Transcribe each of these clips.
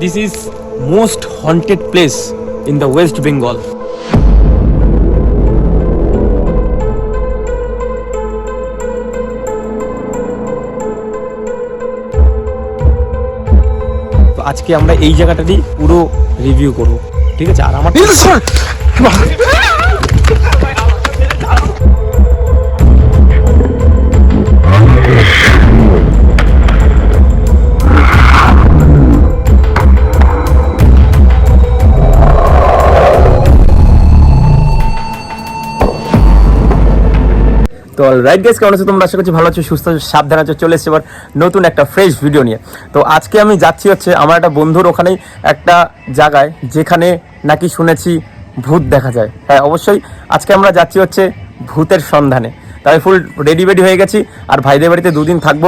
This is most haunted place in the West Bengal আজকে আমরা এই জায়গাটারই পুরো রিভিউ করব। ঠিক আছে? আর আমার তো রাইট গাইস কেমন আছো তোমরা? আশা করছি ভালো আছো, সুস্থ আছো, সাবধান আছো, চলে এসেছে এবার নতুন একটা ফ্রেশ ভিডিও নিয়ে। তো আজকে আমি যাচ্ছি হচ্ছে আমার একটা বন্ধুর ওখানেই একটা জায়গায়, যেখানে নাকি শুনেছি ভূত দেখা যায়। হ্যাঁ অবশ্যই আজকে আমরা যাচ্ছি হচ্ছে ভূতের সন্ধানে। তাই ফুল রেডি বেডি হয়ে গেছি, আর ভাইদের বাড়িতে দুদিন থাকব,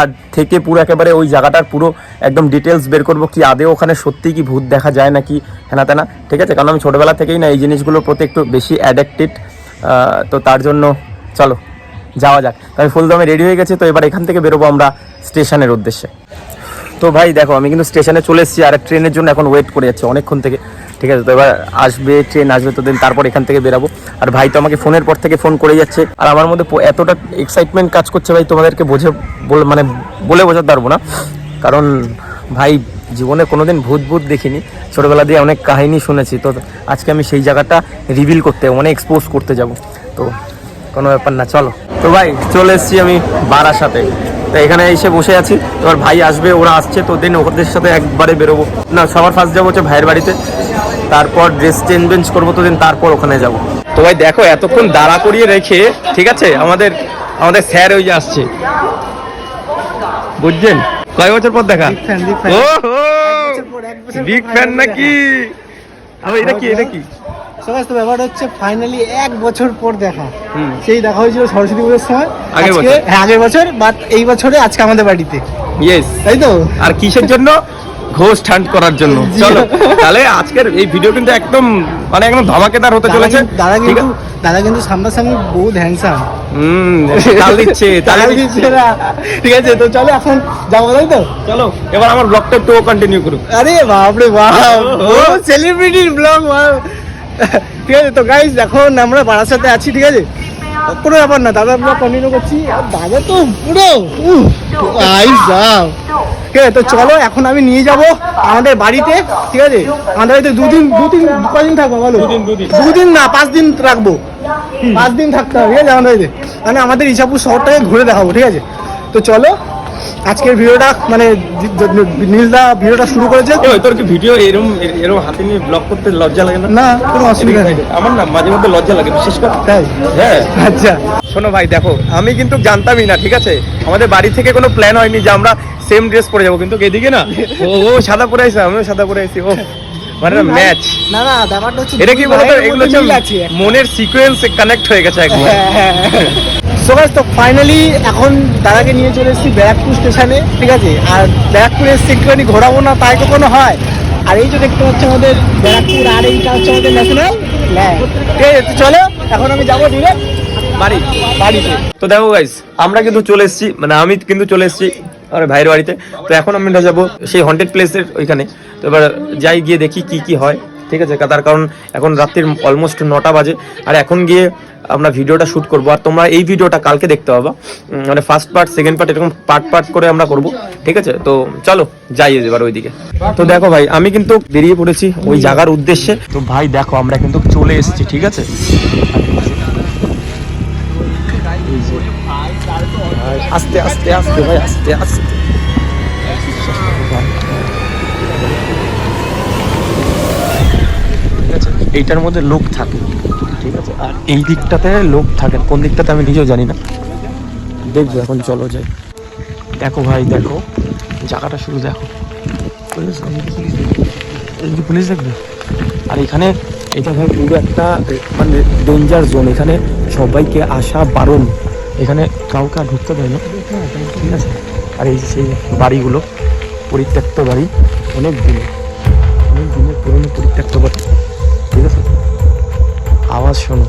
আর থেকে পুরো একেবারে ওই জায়গাটার পুরো একদম ডিটেলস বের করব, কি আদেও ওখানে সত্যি কি ভূত দেখা যায় নাকি হেনা তেনা, ঠিক আছে? কারণ আমি ছোটোবেলা থেকেই না এই জিনিসগুলোর প্রতি একটু বেশি অ্যাডাক্টেড তো তার জন্য চলো। যাওয়া যাক। আমি ফুলদমে রেডি হয়ে গেছি, তো এবার এখান থেকে বেরোবো আমরা স্টেশনের উদ্দেশ্যে। তো ভাই, দেখো, আমি কিন্তু স্টেশনে চলে এসেছি আর ট্রেনের জন্য এখন ওয়েট করে যাচ্ছি অনেকক্ষণ থেকে। ঠিক আছে, তো এবার আসবে ট্রেন আসবে তো দিন তারপর এখান থেকে বেরাবো। আর ভাই তো আমাকে ফোনের পর থেকে ফোন করে যাচ্ছে। আর আমার মধ্যে এতটা এক্সাইটমেন্ট কাজ করছে ভাই, তোমাদেরকে বোঝে মানে বলে বোঝাতে পারব না। কারণ ভাই, জীবনে কোনোদিন ভূত ভূত দেখিনি। ছোটোবেলা দিয়ে অনেক কাহিনী শুনেছি। তো আজকে আমি সেই জায়গাটা রিভিল করতে মানে এক্সপোজ করতে যাব। তো কোনো ব্যাপার না চলো। তো ভাই চলে এসেছি আমি বারার সাথে। তো এখানে এসে বসে আছি। এবার ভাই আসবে ওরা আসছে তো দেন ওদের সাথে একবারে বেরোবো। না সবার ফার্স্ট যাব হচ্ছে ভাইয়ের বাড়িতে। তারপর ড্রেস চেঞ্জ বেঞ্জ করব তো দেন তারপর ওখানে যাব। তো ভাই দেখো এতক্ষণ দাঁড়া করিয়ে রেখে ঠিক আছে আমাদের আমাদের স্যার ওই যে আসছে। বুঝছেন? কয় বছর পর দেখা? ও বিগ ফ্যান নাকি? এটা কি এটা কি? সবাই তো ব্যাপারটা হচ্ছে ফাইনালি এক বছর পর দেখা। সেই দেখা হয়েছিল সরস্বতী পুজোর সময়। আজকে হ্যাঁ আগের বছর বাট এই বছরে আজকে আমাদের বাড়িতে। ইয়েস তাই তো? আর কিসের জন্য? ঘোষ হান্ট করার জন্য। চলো তাহলে আজকের এই ভিডিও কিন্তু একদম মানে একদম ধামাকেদার হতে চলেছে। দাদা কিন্তু দাদা কিন্তু সামনাসামনি বহুত হ্যান্ডসাম হুম তাল দিচ্ছে তাল দিচ্ছে। ঠিক আছে তো চলো এখন যাব তাই তো? চলো এবার আমার ব্লগটা একটু কন্টিনিউ করুক। আরে বাপরে বাপ ও সেলিব্রিটির ব্লগ ঠিক আছে তো গাইজ এখন আমরা বাড়ার সাথে আছি ঠিক আছে? কোনো ব্যাপার না দাদা ব্লগ কন্টিনিউ করছি। আর দাদা তো পুরো। আই যাও। ঠিক আছে তো চলো এখন আমি নিয়ে যাব আমাদের বাড়িতে ঠিক আছে? আমাদের বাড়িতে দুদিন দুদিন কদিন থাকব বলো। দুদিন না পাঁচ দিন রাখব। পাঁচ দিন থাকতে হবে ঠিক আছে আমাদের বাড়িতে। মানে আমাদের ইসাপুর শহরটাকে ঘুরে দেখাবো ঠিক আছে? তো চলো আজকের ভিডিওটা মানে নীলদা ভিডিওটা শুরু করেছে। তোর কি ভিডিও এরম এরম হাতে নিয়ে ব্লগ করতে লজ্জা লাগে না? না কোনো অসুবিধা নেই। আমার না মাঝে মধ্যে লজ্জা লাগে বিশেষ করে। তাই? হ্যাঁ। আচ্ছা। শোনো ভাই দেখো আমি কিন্তু জানতামই না ঠিক আছে? আমাদের বাড়ি থেকে কোনো প্ল্যান হয়নি যে আমরা সেম ড্রেস পরে যাব কিন্তু এদিকে না ও ও সাদা পরে আসছে আমিও সাদা পরে আসছি ও মানে ম্যাচ না না ব্যাপারটা হচ্ছে এটা কি বলতো? এগুলো হচ্ছে মনের সিকোয়েন্স কানেক্ট হয়ে গেছে একবার। সো গাইস তো ফাইনালি এখন দাদাকে নিয়ে চলে এসেছি ব্যারাকপুর স্টেশনে, ঠিক আছে? আর ব্যারাকপুরে এসে একটুখানি ঘোরাবো না, তাই তো কোনো হয়। আর এই যে দেখতে পাচ্ছি আমাদের ব্যারাকপুর আর এইটা হচ্ছে আমাদের ন্যাশনাল ঠিক আছে চলো, এখন আমি যাব ডিরেক্ট বাড়ি, বাড়িতে। তো দেখো গাইস আমরা কিন্তু চলে এসেছি মানে আমি কিন্তু চলে এসেছি আমার ভাইয়ের বাড়িতে। তো এখন আমরা যাব সেই হন্টেড প্লেসের ওইখানে। তো এবার যাই গিয়ে দেখি কি কি হয়। ঠিক আছে, তার কারণ এখন রাত্রির অলমোস্ট নটা বাজে। আর এখন গিয়ে আমরা ভিডিওটা শ্যুট করব। আর তোমরা এই ভিডিওটা কালকে দেখতে পাবা। মানে ফার্স্ট পার্ট সেকেন্ড পার্ট এরকম পার্ট পার্ট করে আমরা করব। ঠিক আছে, তো চলো, যাই এবার ওইদিকে। তো দেখো ভাই, আমি কিন্তু বেরিয়ে পড়েছি ওই জায়গার উদ্দেশ্যে। তো ভাই, দেখো, আমরা কিন্তু চলে এসেছি, ঠিক আছে? আস্তে আস্তে আস্তে, ভাই, আস্তে আস্তে। এইটার মধ্যে লোক থাকে, ঠিক আছে? আর এই দিকটাতে লোক থাকে, কোন দিকটাতে আমি নিজেও জানি না। দেখব এখন, চলো যাই। দেখো ভাই, দেখো, জায়গাটা শুরু দেখো। পুলিশ দেখবে? আর এখানে, এটা ভাই পুরো একটা মানে ডেঞ্জার জোন এখানে সবাইকে আসা বারণ। এখানে কাউকে আর ঢুকতে দেয় না। ঠিক আছে? আর এই সেই বাড়িগুলো, পরিত্যক্ত বাড়ি, অনেক দিনে অনেক দিনের পুরনো পরিত্যক্ত বাড়ি। ঠিক আছে? আওয়াজ শোনো।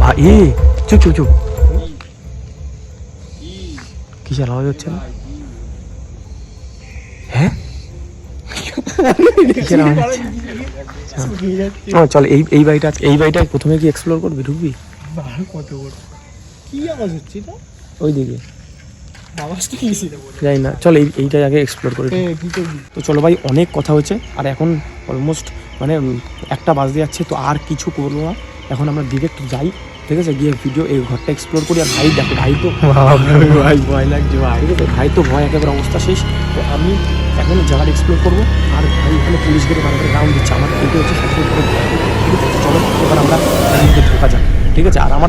ভাই এ চুপ চুপ চুপ। কিসের আওয়াজ হচ্ছে না? হ্যাঁ? চল এই এই বাড়িটা এই বাড়িটা প্রথমে কি এক্সপ্লোর করবি ঢুকবি? কত বড়। কি আওয়াজ হচ্ছে এটা? ওই দিকে আওয়াজটা কি ছিল যাই না চল এই এইটাই আগে এক্সপ্লোর করি তো চলো ভাই অনেক কথা হচ্ছে আর এখন অলমোস্ট মানে একটা বাজতে যাচ্ছে তো আর কিছু করব না। এখন আমরা ডিরেক্ট যাই ঠিক আছে? গিয়ে ভিডিও এই ঘরটা এক্সপ্লোর করি আর ভাই দেখো ভাই তো ভাই। ভয় লাগছে ভাই। ঠিক আছে? ভাই তো ভয় একেবারে অবস্থা শেষ। তো আমি এখন জায়গাটা এক্সপ্লোর করব আর ভাই এখানে পুলিশ গেটে বারবার রাউন্ড দিচ্ছে আমার এইটা হচ্ছে সবথেকে ঠিক আছে? চলো এবার আমরা ঢোকা যাক। ঠিক আছে? আর আমার